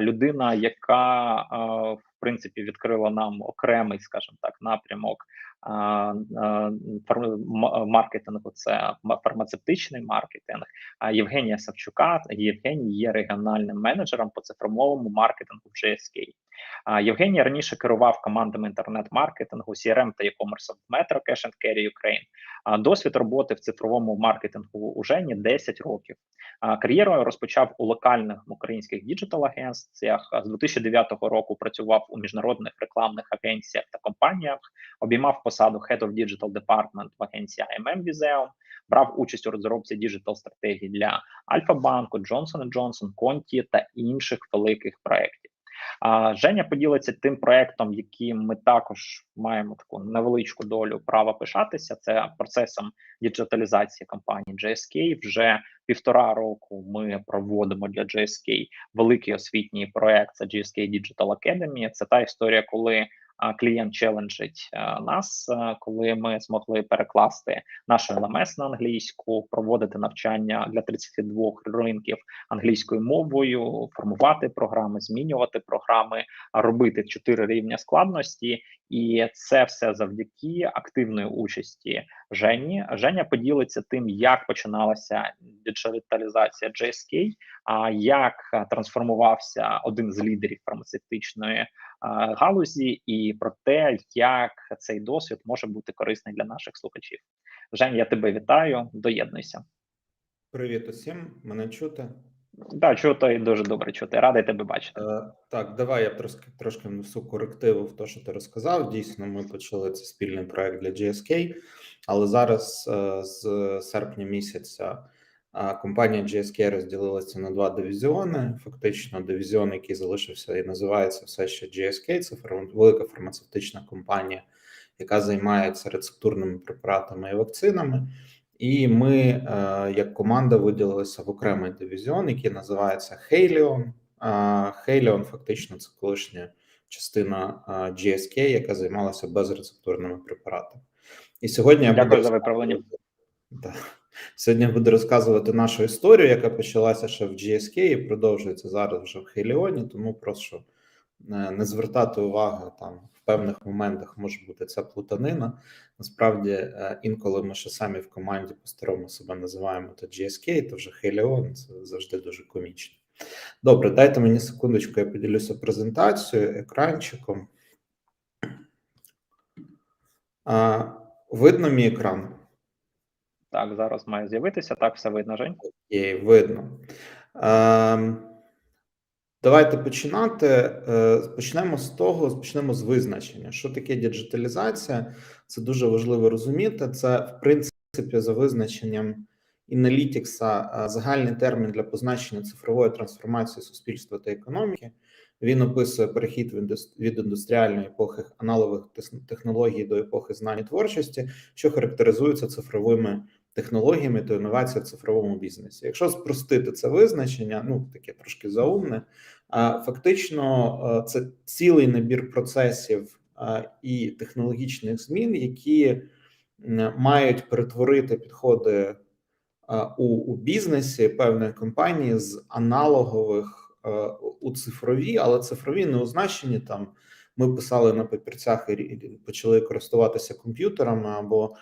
людина, яка в принципі відкрила нам окремий, скажімо так, напрямок маркетингу. Це фармацевтичний маркетинг. А Євгенія Савчука Євгеній є регіональним менеджером по цифровому маркетингу в GSK. Євгеній раніше керував командами інтернет-маркетингу, CRM та e-commerce в Metro Cash and Carry Ukraine. Досвід роботи в цифровому маркетингу у Жені 10 років. Кар'єру розпочав у локальних українських діджитал-агенціях. З 2009 року працював у міжнародних рекламних агенціях та компаніях. Обіймав посаду Head of Digital Department в агенції IMM Viseo. Брав участь у розробці діджитал стратегії для Альфа-банку, Johnson Johnson, Конті та інших великих проєктів. А Женя поділиться тим проектом, яким ми також маємо таку невеличку долю права пишатися. Це процесом діджиталізації компанії GSK. Вже півтора року ми проводимо для GSK великий освітній проект. Це GSK Digital Academy. Це та історія, коли клієнт челенджить нас, коли ми змогли перекласти наш LMS на англійську, проводити навчання для 32 ринків англійською мовою, формувати програми, змінювати програми, робити чотири рівня складності, і це все завдяки активної участі Жені. Женя поділиться тим, як починалася диджиталізація GSK, а як е, трансформувався один з лідерів фармацевтичної е, галузі, і про те, як цей досвід може бути корисний для наших слухачів. Жень, я тебе вітаю. Доєднуйся. Привіт усім, мене чути. Да, чути і дуже добре чути. Радий тебе бачити. Е, так, давай я трошки трошки внесу корективу в те, що ти розказав. Дійсно, ми почали цей спільний проект для GSK, але зараз е, з серпня місяця компанія GSK розділилася на два дивізіони. Фактично, дивізіон, який залишився і називається все ще GSK, це велика фармацевтична компанія, яка займається рецептурними препаратами і вакцинами. І ми, е, як команда, виділилися в окремий дивізіон, який називається Helion. Helion фактично це колишня частина е, GSK, яка займалася безрецептурними препаратами. І сьогодні я Дякую буду за виправлення. Да. Сьогодні буду розказувати нашу історію, яка почалася ще в GSK і продовжується зараз вже в Хеліоні. Тому прошу е, не звертати уваги там в певних моментах може бути ця плутанина. Насправді, е, інколи ми ще самі в команді по-старому себе називаємо то GSK, то вже Хеліон. Це завжди дуже комічно. Добре, дайте мені секундочку, я поділюся презентацією, екранчиком. А, видно мій екран? Так, зараз має з'явитися. Так, все видно, Жень. Окей, видно. Ем, давайте починати. Е, почнемо з того, почнемо з визначення. Що таке діджиталізація? Це дуже важливо розуміти. Це, в принципі, за визначенням Іналітікса загальний термін для позначення цифрової трансформації суспільства та економіки. Він описує перехід від індустріальної епохи аналогових технологій до епохи знань і творчості, що характеризується цифровими технологіями та інновація в цифровому бізнесі. Якщо спростити це визначення, ну таке трошки заумне, фактично е, це цілий набір процесів е, і технологічних змін, які мають перетворити підходи е, у, у бізнесі певної компанії з аналогових у цифрові, але цифрові не означені там. Ми писали на папірцях і почали користуватися комп'ютерами або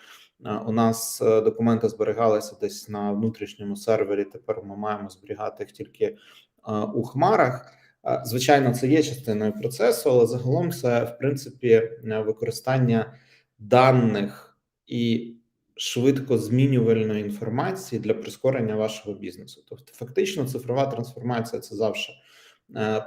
У нас е, документи зберігалися десь на внутрішньому сервері. Тепер ми маємо зберігати їх тільки е, у хмарах. Е, Звичайно, це є частиною процесу, але загалом це в принципі використання даних і швидко змінювальної інформації для прискорення вашого бізнесу. Тобто, фактично, цифрова трансформація це завжди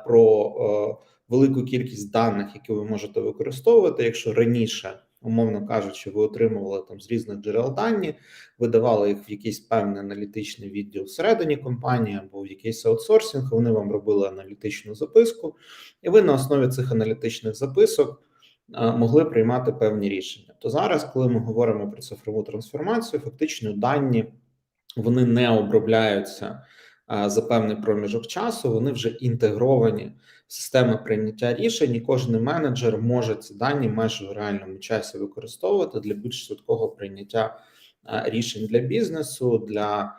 про велику кількість даних, які ви можете використовувати. Якщо раніше умовно кажучи, ви отримували там з різних джерел дані, видавали їх в якийсь певний аналітичний відділ всередині компанії або в якийсь аутсорсинг. Вони вам робили аналітичну записку, і ви на основі цих аналітичних записок могли приймати певні рішення. То зараз, коли ми говоримо про цифрову трансформацію, фактично дані вони не обробляються за певний проміжок часу, вони вже інтегровані в системи прийняття рішень, і кожен менеджер може ці дані майже в реальному часі використовувати для більш швидкого прийняття рішень для бізнесу, для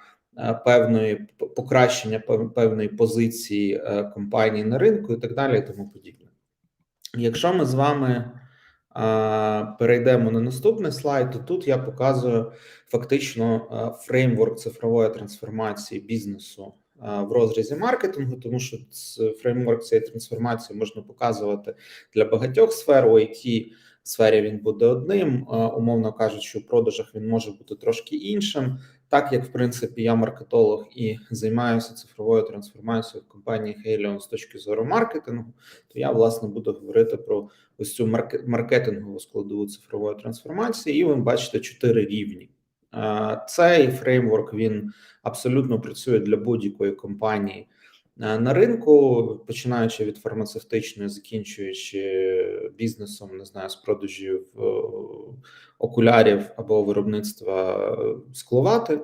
певної покращення певної позиції е, компанії на ринку і так далі, і тому подібне. Якщо ми з вами перейдемо на наступний слайд, то тут я показую фактично фреймворк цифрової трансформації бізнесу в розрізі маркетингу, тому що фреймворк цієї трансформації можна показувати для багатьох сфер. У IT сфері він буде одним, умовно кажучи, у продажах він може бути трошки іншим. Так як в принципі я маркетолог і займаюся цифровою трансформацією в компанії Helion з точки зору маркетингу, то я власне буду говорити про ось цю марке- маркетингову складову цифрової трансформації, і ви бачите чотири рівні. Е, Цей фреймворк він абсолютно працює для будь-якої компанії на ринку, починаючи від фармацевтичної, закінчуючи бізнесом, не знаю, з продажів е, окулярів або виробництва е, скловати.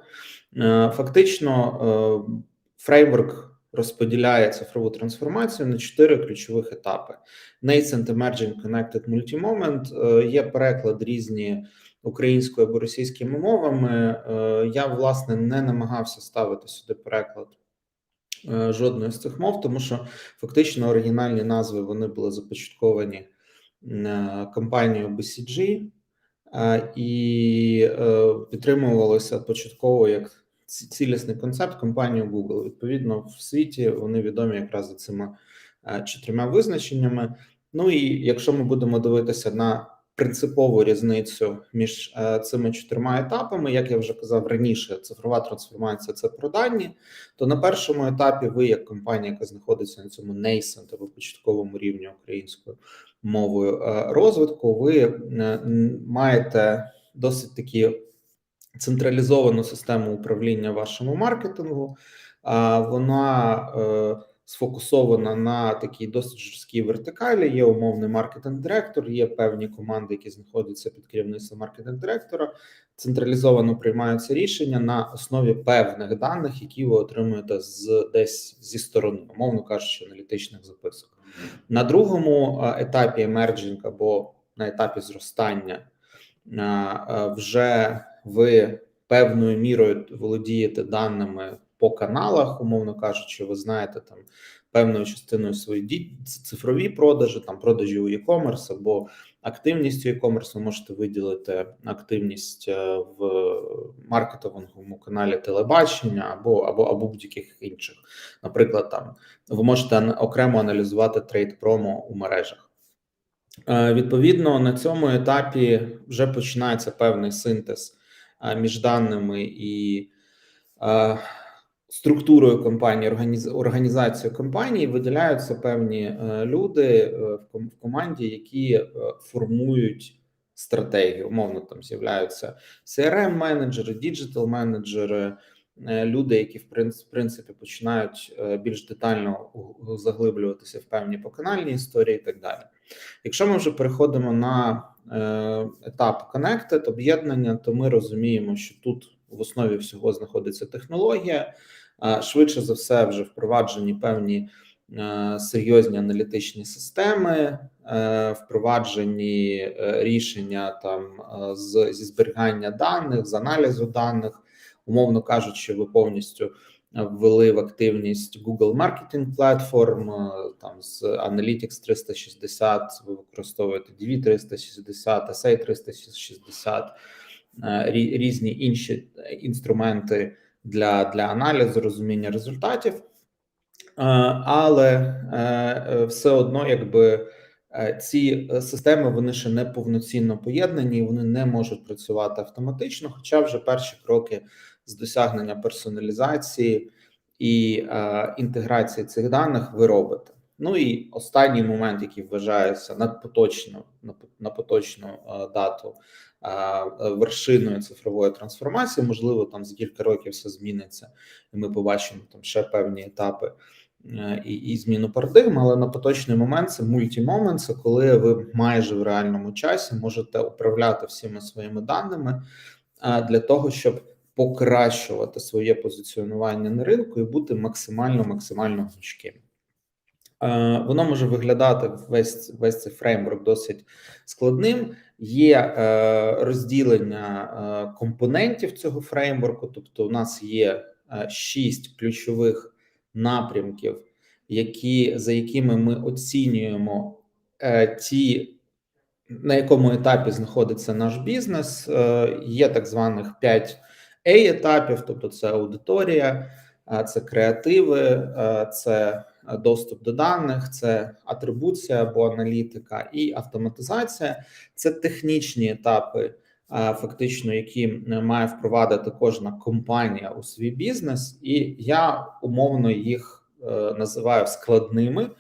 Е, Фактично, е, фреймворк розподіляє цифрову трансформацію на чотири ключових етапи: Nascent Emerging Connected Multi-Moment, е, є переклад різні українською або російськими мовами. Е, Я власне не намагався ставити сюди переклад е, жодної з цих мов, тому що фактично оригінальні назви вони були започатковані е, компанією BCG е, і е, підтримувалося початково як цілісний концепт компанії Google. Відповідно, в світі вони відомі якраз за цими е, чотирма визначеннями. Ну і якщо ми будемо дивитися на принципову різницю між е, цими чотирма етапами, як я вже казав раніше, цифрова трансформація це про дані. То на першому етапі ви, як компанія, яка знаходиться на цьому nascent або початковому рівні українською мовою е, розвитку, ви е, маєте досить такі централізовану систему управління вашому маркетингу. Вона сфокусована на такій досить жорсткій вертикалі. Є умовний маркетинг-директор, є певні команди, які знаходяться під керівництвом маркетинг-директора. Централізовано приймаються рішення на основі певних даних, які ви отримуєте з десь зі сторони, умовно кажучи, аналітичних записок. На другому етапі emerging або на етапі зростання вже ви певною мірою володієте даними по каналах, умовно кажучи, ви знаєте там певною частиною свої цифрові продажі, там продажі у e-commerce або активність у e-commerce, ви можете виділити активність е, в маркетинговому каналі телебачення або або або будь-яких інших. Наприклад, там ви можете окремо аналізувати трейд промо у мережах. Е, Відповідно, на цьому етапі вже починається певний синтез е, між даними і структурою компанії, організ- організацією компанії виділяються певні е, люди е, в команді, які е, формують стратегію. Умовно, там з'являються crm менеджери діджитал-менеджери, е, люди, які в принц- принципі починають більш детально заглиблюватися в певні поканальні історії і так далі. Якщо ми вже переходимо на етап Connected, об'єднання, то ми розуміємо, що тут в основі всього знаходиться технологія. Швидше за все, вже впроваджені певні е, серйозні аналітичні системи, е, впроваджені е, рішення там з зі зберігання даних, з аналізу даних, умовно кажучи, ви повністю ввели в активність Google Marketing Platform, там з Analytics 360, ви використовуєте DV 360, SA 360, е, рі- різні інші інструменти для, для аналізу, розуміння результатів. Е, Але е, е, все одно, якби ці системи вони ще не повноцінно поєднані, вони не можуть працювати автоматично. Хоча вже перші кроки з досягнення персоналізації і інтеграції цих даних ви робите. Ну і останній момент, який вважається на, на поточну дату вершиною цифрової трансформації. Можливо, там за кілька років все зміниться, і ми побачимо там ще певні етапи е, і, і зміну парадигми. Але на поточний момент це мультімомент, це коли ви майже в реальному часі можете управляти всіма своїми даними е, для того, щоб покращувати своє позиціонування на ринку і бути максимально максимально гнучким. Е, Воно може виглядати весь весь цей фреймворк досить складним. Є е, розділення е, компонентів цього фреймворку, тобто, у нас є е, шість ключових напрямків, які за якими ми оцінюємо ті, на якому етапі знаходиться наш бізнес. Є так званих 5 a етапів, тобто це аудиторія, це креативи, це доступ до даних, це атрибуція або аналітика і автоматизація. Це технічні етапи, е, фактично, які має впровадити кожна компанія у свій бізнес, і я умовно їх е, називаю складними.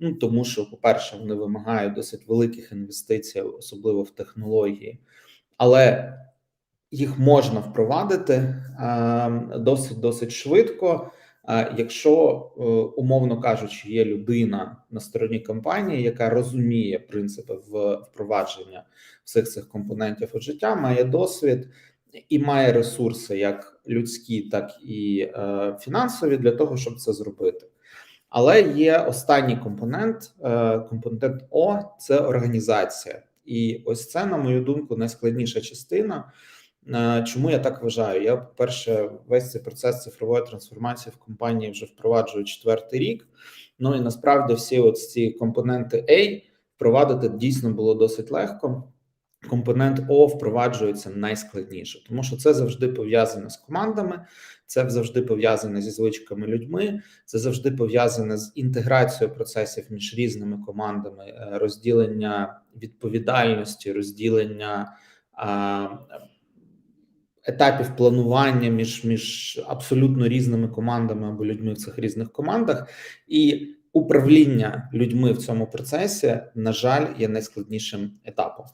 Ну тому що, по-перше, вони вимагають досить великих інвестицій, особливо в технології, але їх можна впровадити е, досить досить швидко. Е, якщо е, умовно кажучи, є людина на стороні компанії, яка розуміє принципи впровадження всіх цих компонентів у життя, має досвід і має ресурси, як людські, так і е, фінансові, для того, щоб це зробити. Але є останній компонент, компонент О це організація, і ось це, на мою думку, найскладніша частина. Чому я так вважаю? Я, по-перше, весь цей процес цифрової трансформації в компанії вже впроваджую четвертий рік. Ну і насправді всі ці компоненти A впровадити дійсно було досить легко. Компонент О впроваджується найскладніше, тому що це завжди пов'язане з командами, це завжди пов'язане зі звичками людьми, це завжди пов'язане з інтеграцією процесів між різними командами, е, розділення відповідальності, розділення етапів планування між між абсолютно різними командами або людьми в цих різних командах, і управління людьми в цьому процесі, на жаль, є найскладнішим етапом.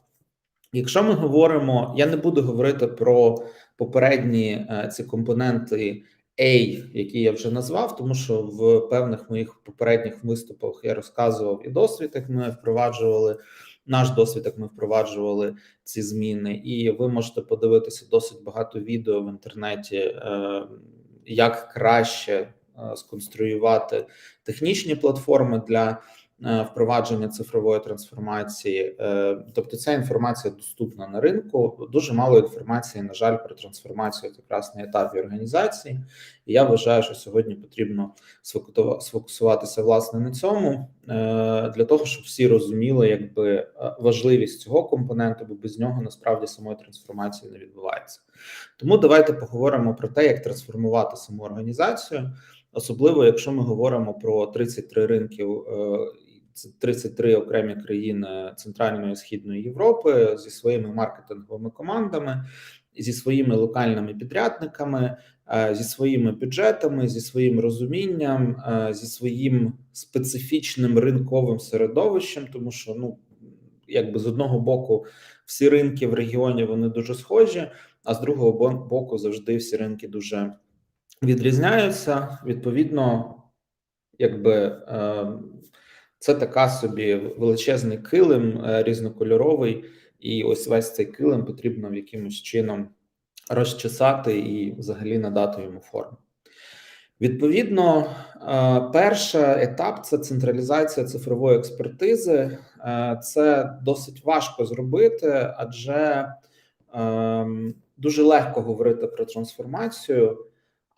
Якщо ми говоримо, я не буду говорити про попередні е, ці компоненти A, які я вже назвав, тому що в певних моїх попередніх виступах я розказував і досвід, як ми впроваджували наш досвід, як ми впроваджували ці зміни, і ви можете подивитися досить багато відео в інтернеті, е, як краще е, сконструювати технічні платформи для. Е, впровадження цифрової трансформації, е, тобто ця інформація доступна на ринку. Дуже мало інформації, на жаль, про трансформацію якраз на етапі організації. І я вважаю, що сьогодні потрібно сфокусуватися власне на цьому е, для того, щоб всі розуміли, якби важливість цього компоненту, бо без нього насправді самої трансформації не відбувається. Тому давайте поговоримо про те, як трансформувати саму організацію. Особливо, якщо ми говоримо про 33 ринки це 33 окремі країни Центральної і Східної Європи зі своїми маркетинговими командами, зі своїми локальними підрядниками, е, зі своїми бюджетами, зі своїм розумінням, е, зі своїм специфічним ринковим середовищем, тому що ну якби з одного боку всі ринки в регіоні вони дуже схожі, а з другого боку завжди всі ринки дуже відрізняються. Відповідно, якби. Це така собі величезний килим е, різнокольоровий, і ось весь цей килим потрібно в якимось чином розчесати і взагалі надати йому форму. Відповідно, е, перший етап це централізація цифрової експертизи. Е, це досить важко зробити, адже ем, дуже легко говорити про трансформацію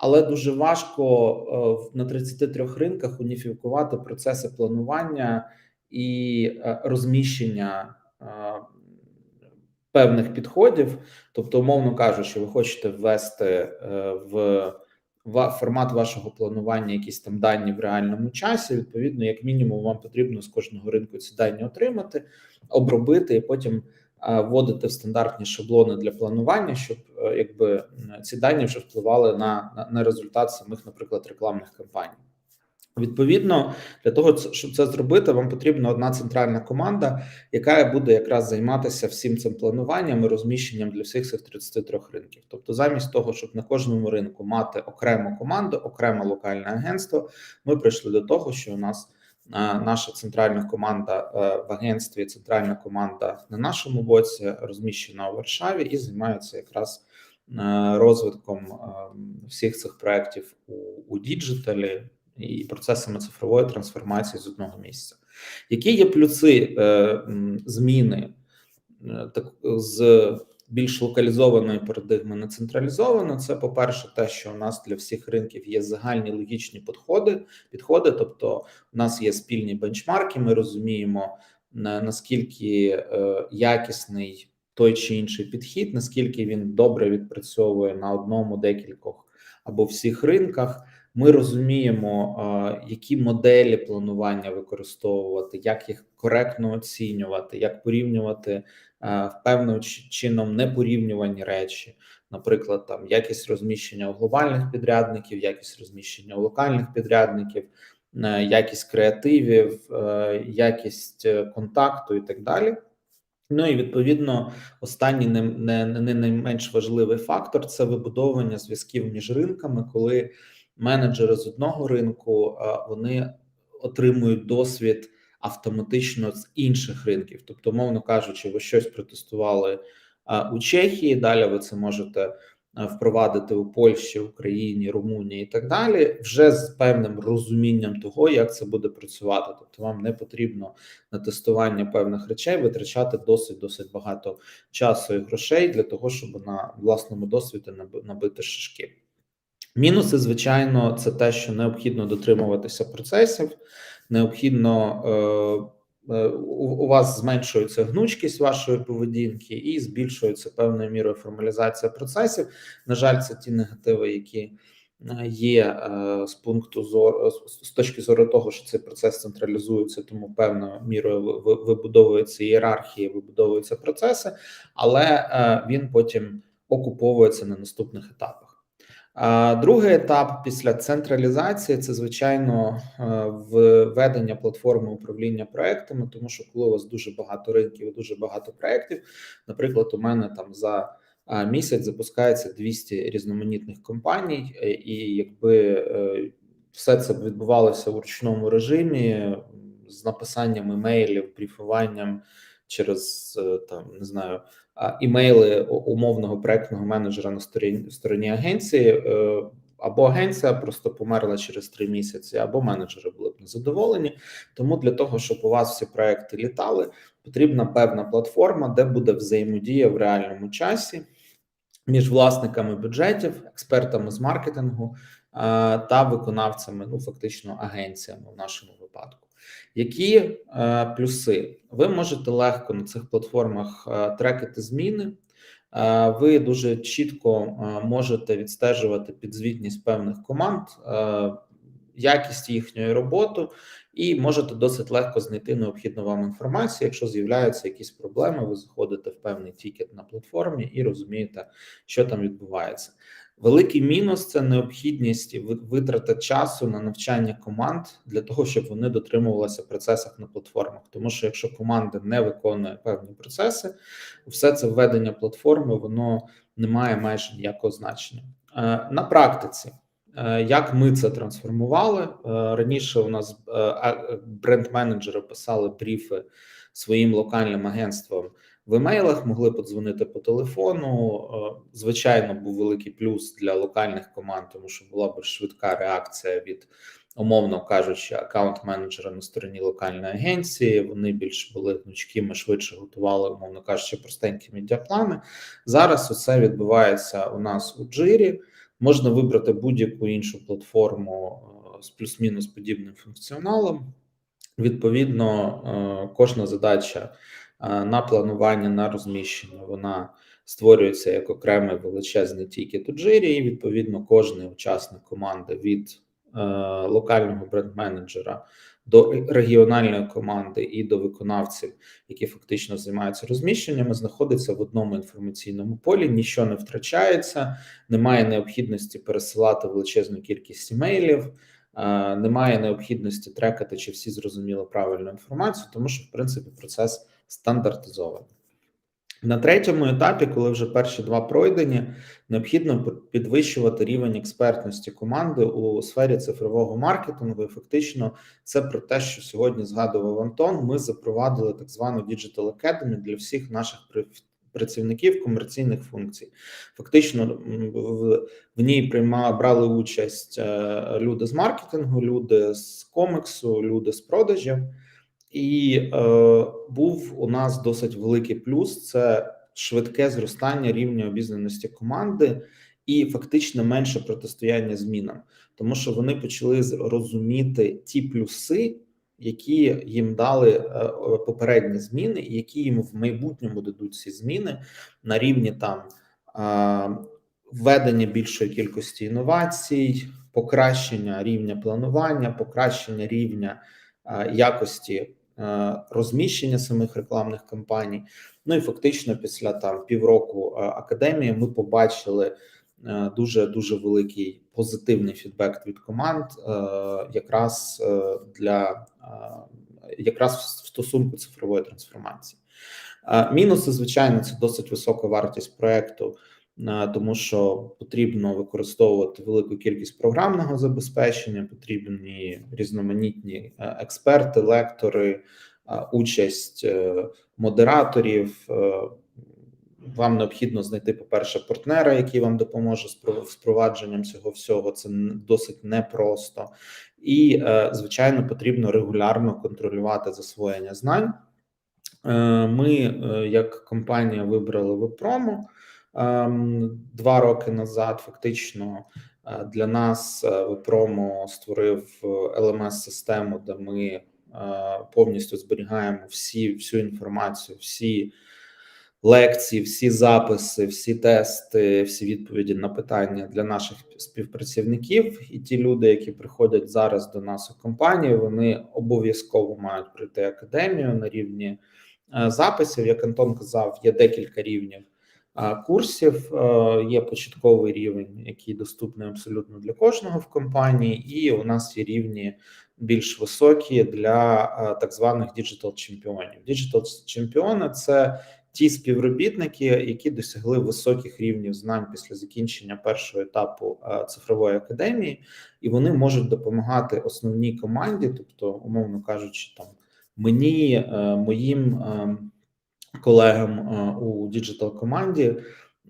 але дуже важко е, на 33 ринках уніфікувати процеси планування і е, розміщення е, певних підходів. Тобто, умовно кажучи, ви хочете ввести в формат вашого планування якісь там дані в реальному часі. Відповідно, як мінімум, вам потрібно з кожного ринку ці дані отримати, обробити і потім вводити в стандартні шаблони для планування, щоб е, якби ці дані вже впливали на, на, результат самих, наприклад, рекламних кампаній. Відповідно, для того, щоб це зробити, вам потрібна одна центральна команда, яка буде якраз займатися всім цим плануванням і розміщенням для всіх цих 33 ринків. Тобто, замість того, щоб на кожному ринку мати окрему команду, окреме локальне агентство, ми прийшли до того, що у нас наша центральна команда е, в агентстві, центральна команда на нашому боці розміщена у Варшаві і займається якраз е, розвитком е, всіх цих проєктів у, діджиталі і процесами цифрової трансформації з одного місця. Які є плюси зміни так з більш локалізованої парадигми на централізовану. Це, по-перше, те, що у нас для всіх ринків є загальні логічні підходи, підходи, тобто у нас є спільні бенчмарки. Ми розуміємо на- наскільки е, якісний той чи інший підхід, наскільки він добре відпрацьовує на одному, декількох або всіх ринках. Ми розуміємо, е, які моделі планування використовувати, як їх коректно оцінювати, як порівнювати е, певним чином непорівнювані речі, наприклад, там якість розміщення у глобальних підрядників, якість розміщення у локальних підрядників, е, якість креативів, е, якість контакту і так далі. Ну і відповідно, останній не, не, не найменш важливий фактор це вибудовування зв'язків між ринками, коли менеджери з одного ринку вони отримують досвід автоматично з інших ринків. Тобто, мовно кажучи, ви щось протестували е, у Чехії. Далі ви це можете е, впровадити у Польщі, Україні, Румунії і так далі, вже з певним розумінням того, як це буде працювати. Тобто, вам не потрібно на тестування певних речей витрачати досить досить багато часу і грошей для того, щоб на власному досвіді наби- набити шишки. Мінуси, звичайно, це те, що необхідно дотримуватися процесів, необхідно е, е, у, вас зменшується гнучкість вашої поведінки і збільшується певною мірою формалізація процесів. На жаль, це ті негативи, які е, є з пункту зору з- точки зору того, що цей процес централізується, тому певною мірою ви- ви- вибудовується ієрархії, вибудовуються процеси, але він потім окуповується на наступних етапах. Другий етап після централізації це звичайно е, введення платформи управління проектами, тому що коли у вас дуже багато ринків і дуже багато проєктів, наприклад, у мене там за місяць запускається 200 різноманітних компаній, е, і якби е, все це відбувалося у ручному режимі з написанням емейлів, бріфуванням через е, там не знаю імейли умовного проектного менеджера на стороні стороні агенції, е, або агенція просто померла через три місяці, або менеджери були б незадоволені. Тому для того, щоб у вас всі проекти літали, потрібна певна платформа, де буде взаємодія в реальному часі між власниками бюджетів, експертами з маркетингу е, та виконавцями, ну фактично агенціями в нашому випадку. Які плюси? Ви можете легко на цих платформах е, трекати зміни. Е, ви дуже чітко е, можете відстежувати підзвітність певних команд, якість їхньої роботи, і можете досить легко знайти необхідну вам інформацію. Якщо з'являються якісь проблеми, ви заходите в певний тікет на платформі і розумієте, що там відбувається. Великий мінус це необхідність витрати часу на навчання команд для того, щоб вони дотримувалися в процесах на платформах. Тому що якщо команда не виконує певні процеси, все це введення платформи воно не має майже ніякого значення. Е, На практиці, е, як ми це трансформували Е, раніше, у нас бренд-менеджери писали бріфи своїм локальним агентствам в емейлах, могли подзвонити по телефону. Е, Звичайно, був великий плюс для локальних команд, тому що була більш швидка реакція від, умовно кажучи, аккаунт-менеджера на стороні локальної агенції. Вони більш були гнучкими, швидше готували, умовно кажучи, простенькі медіаплани. Зараз усе відбувається у нас у Джирі. Можна вибрати будь-яку іншу платформу е, з плюс-мінус подібним функціоналом. Відповідно, е, кожна задача на планування на розміщення вона створюється як окремий величезний тікет у джирі, і відповідно кожний учасник команди від е, локального бренд-менеджера до регіональної команди і до виконавців, які фактично займаються розміщеннями, знаходиться в одному інформаційному полі, нічого не втрачається, немає необхідності пересилати величезну кількість імейлів. Е, Немає необхідності трекати, чи всі зрозуміли правильну інформацію, тому що в принципі процес стандартизований. На третьому етапі, коли вже перші два пройдені, необхідно підвищувати рівень експертності команди у сфері цифрового маркетингу. І фактично, це про те, що сьогодні згадував Антон. Ми запровадили так звану Digital Academy для всіх наших працівників комерційних функцій. Фактично, в, в ній прийма брали участь е, люди з маркетингу, люди з коміксу, люди з продажів. І е, був у нас досить великий плюс це швидке зростання рівня обізнаності команди і фактично менше протистояння змінам, тому що вони почали розуміти ті плюси, які їм дали е, попередні зміни, і які їм в майбутньому дадуть ці зміни на рівні там введення більшої кількості інновацій, покращення рівня планування, покращення рівня якості розміщення самих рекламних кампаній. Ну і фактично, після там півроку академії, ми побачили дуже дуже великий позитивний фідбек від команд, якраз для якраз в стосунку цифрової трансформації. Мінуси, звичайно, це досить висока вартість проекту тому що потрібно використовувати велику кількість програмного забезпечення, потрібні різноманітні е, експерти, лектори, участь е, модераторів. Е, вам необхідно знайти, по-перше, партнера, який вам допоможе з впровадженням цього всього. Це досить непросто, і звичайно, потрібно регулярно контролювати засвоєння знань. Ми, як компанія, вибрали Випромо. Ем, два роки назад фактично е, для нас Випромо створив lms систему де ми е, повністю зберігаємо всі всю інформацію, всі лекції, всі записи, всі тести, всі відповіді на питання для наших співпрацівників. І ті люди, які приходять зараз до нас у компанію, вони обов'язково мають пройти академію на рівні е, записів. Як Антон казав, є декілька рівнів курсів. Е, є початковий рівень, який доступний абсолютно для кожного в компанії, і у нас є рівні більш високі для е, так званих діджитал чемпіонів. Діджитал чемпіони це ті співробітники, які досягли високих рівнів знань після закінчення першого етапу е, цифрової академії, і вони можуть допомагати основній команді, тобто, умовно кажучи, там мені, моїм. Колегам е, у діджитал команді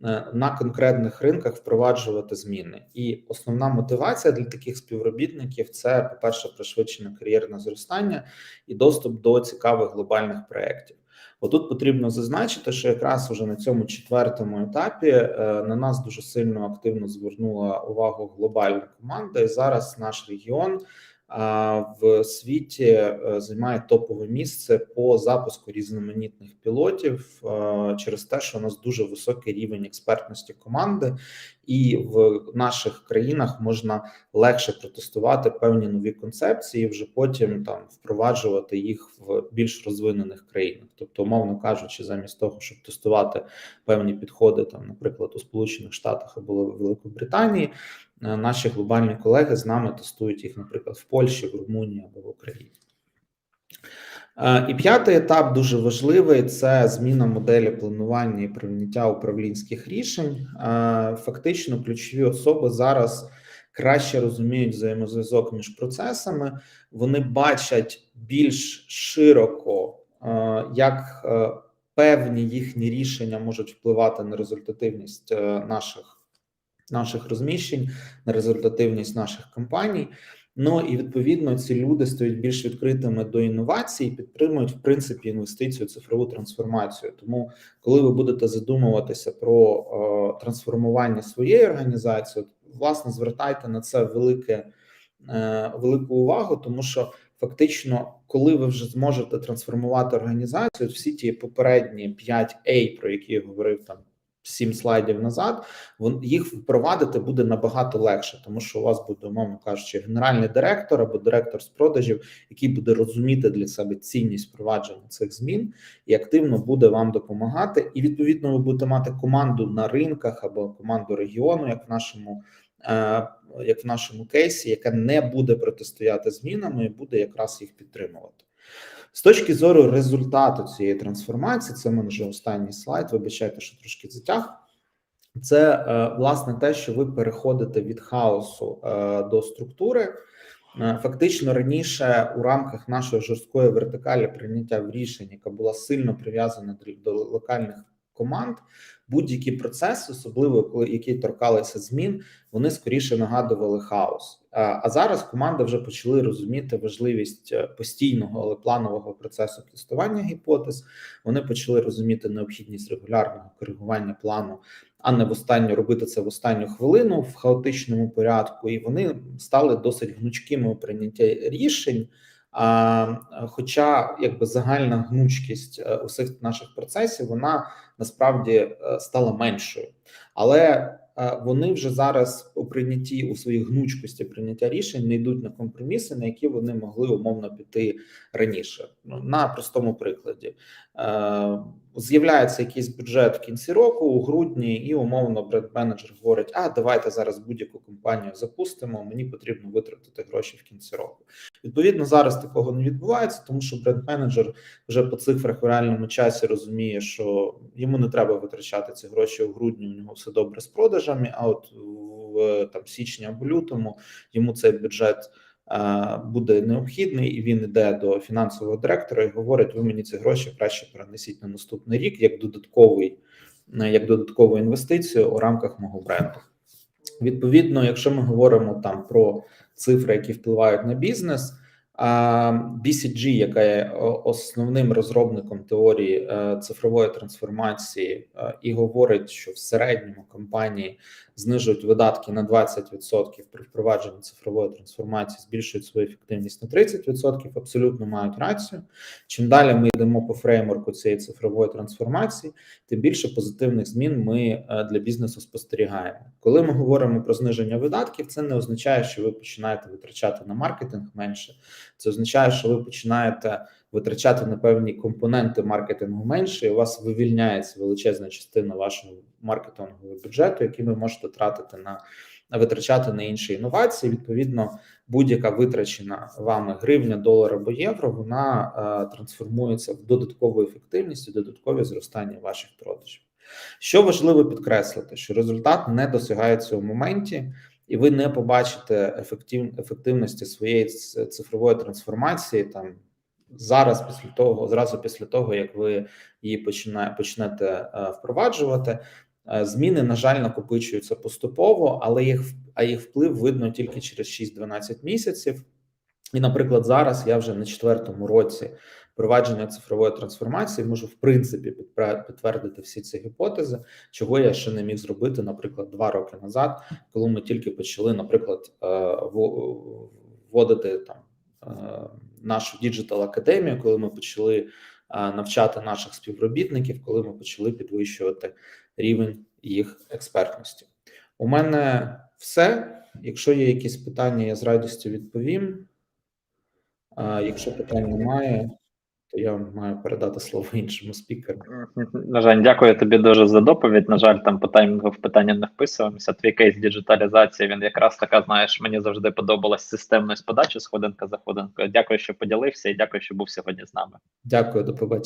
е, на конкретних ринках впроваджувати зміни. І основна мотивація для таких співробітників це, по перше, пришвидшене кар'єрне зростання і доступ до цікавих глобальних проєктів. Отут потрібно зазначити, що якраз уже на цьому четвертому етапі е, на нас дуже сильно активно звернула увагу глобальна команда, і зараз наш регіон в світі е, займає топове місце по запуску різноманітних пілотів е, через те, що у нас дуже високий рівень експертності команди, і в наших країнах можна легше протестувати певні нові концепції, вже потім там впроваджувати їх в більш розвинених країнах. Тобто, умовно кажучи, замість того, щоб тестувати певні підходи, там, наприклад, у Сполучених Штатах або в Великобританії, наші глобальні колеги з нами тестують їх, наприклад, в Польщі, в Румунії або в Україні. Е, і п'ятий етап дуже важливий це зміна моделі планування і прийняття управлінських рішень. Е, фактично, ключові особи зараз краще розуміють взаємозв'язок між процесами, вони бачать більш широко, як певні їхні рішення можуть впливати на результативність наших наших розміщень, на результативність наших компаній. Ну і відповідно ці люди стають більш відкритими до інновацій, і підтримують в принципі інвестицію цифрову трансформацію. Тому, коли ви будете задумуватися про е, трансформування своєї організації, власне звертайте на це велике е, велику увагу, тому що фактично, коли ви вже зможете трансформувати організацію, всі ті попередні 5 A, про які я говорив там сім слайдів назад, їх впровадити буде набагато легше, тому що у вас буде, умовно кажучи, генеральний директор або директор з продажів, який буде розуміти для себе цінність впровадження цих змін і активно буде вам допомагати. І відповідно ви будете мати команду на ринках або команду регіону, як в нашому. Е, як в нашому кейсі, яка не буде протистояти змінами, і буде якраз їх підтримувати. З точки зору результату цієї трансформації, це в мене вже останній слайд. Вибачайте, що трошки затяг. Це е, власне те, що ви переходите від хаосу е, до структури. Е, фактично раніше у рамках нашої жорсткої вертикалі прийняття в рішень, яка була сильно прив'язана до локальних команд будь-які процеси, особливо коли які торкалися змін, вони скоріше нагадували хаос. А, зараз команди вже почали розуміти важливість е, постійного, але планового процесу тестування гіпотез. Вони почали розуміти необхідність регулярного коригування плану, а не в останню робити це в останню хвилину в хаотичному порядку. І вони стали досить гнучкими у прийнятті рішень. Хоча якби загальна гнучкість е, усіх наших процесів вона насправді е, стала меншою, але е, вони вже зараз у прийнятті у своїй гнучкості прийняття рішень не йдуть на компроміси, на які вони могли умовно піти раніше. Ну, На простому прикладі з'являється якийсь бюджет в кінці року у грудні, і умовно бренд-менеджер говорить: а давайте зараз будь-яку компанію запустимо. Мені потрібно витратити гроші в кінці року. Відповідно, зараз такого не відбувається, тому що бренд-менеджер вже по цифрах в реальному часі розуміє, що йому не треба витрачати ці гроші у грудні. У нього все добре з продажами. А от в там січні або лютому йому цей бюджет. Е, Буде необхідний, і він йде до фінансового директора і говорить: ви мені ці гроші краще перенесіть на наступний рік як додатковий, е, як додаткову інвестицію у рамках мого бренду. Відповідно, якщо ми говоримо там про цифри, які впливають на бізнес, BCG, яка є основним розробником теорії е, цифрової трансформації, е, і говорить, що в середньому компанії знижують видатки на 20% при впровадженні цифрової трансформації, збільшують свою ефективність на 30%, абсолютно мають рацію. Чим далі ми йдемо по фреймворку цієї цифрової трансформації, тим більше позитивних змін ми е, для бізнесу спостерігаємо. Коли ми говоримо про зниження видатків, це не означає, що ви починаєте витрачати на маркетинг менше. Це означає, що ви починаєте витрачати на певні компоненти маркетингу менше, і у вас вивільняється величезна частина вашого маркетингового бюджету, який ви можете тратити на витрачати на інші інновації. Відповідно, будь-яка витрачена вами гривня, долар або євро, вона е, трансформується в додаткову ефективність і додаткове зростання ваших продажів. Що важливо підкреслити, що результат не досягається у моменті, і ви не побачите ефектив, ефективності своєї цифрової трансформації там зараз, після того, зразу після того, як ви її почина, почнете е, впроваджувати. Е, Зміни, на жаль, накопичуються поступово, але їх а їх вплив видно тільки через 6-12 місяців. І, наприклад, зараз я вже на четвертому році впровадження цифрової трансформації можу в принципі підтвердити всі ці гіпотези, чого я ще не міг зробити, наприклад, два роки назад, коли ми тільки почали, наприклад, е, вводити там е, нашу діджитал академію, коли ми почали е, навчати наших співробітників, коли ми почали підвищувати рівень їх експертності. У мене все. Якщо є якісь питання, я з радістю відповім. Якщо питань немає, то я маю передати слово іншому спікеру. На жаль, дякую тобі дуже за доповідь. На жаль, там по таймінгу в питання не вписуємося. Твій кейс діджиталізації він якраз така, знаєш, мені завжди подобалась системність подачі сходинка за ходинкою. Дякую, що поділився, і дякую, що був сьогодні з нами. Дякую, до побачення.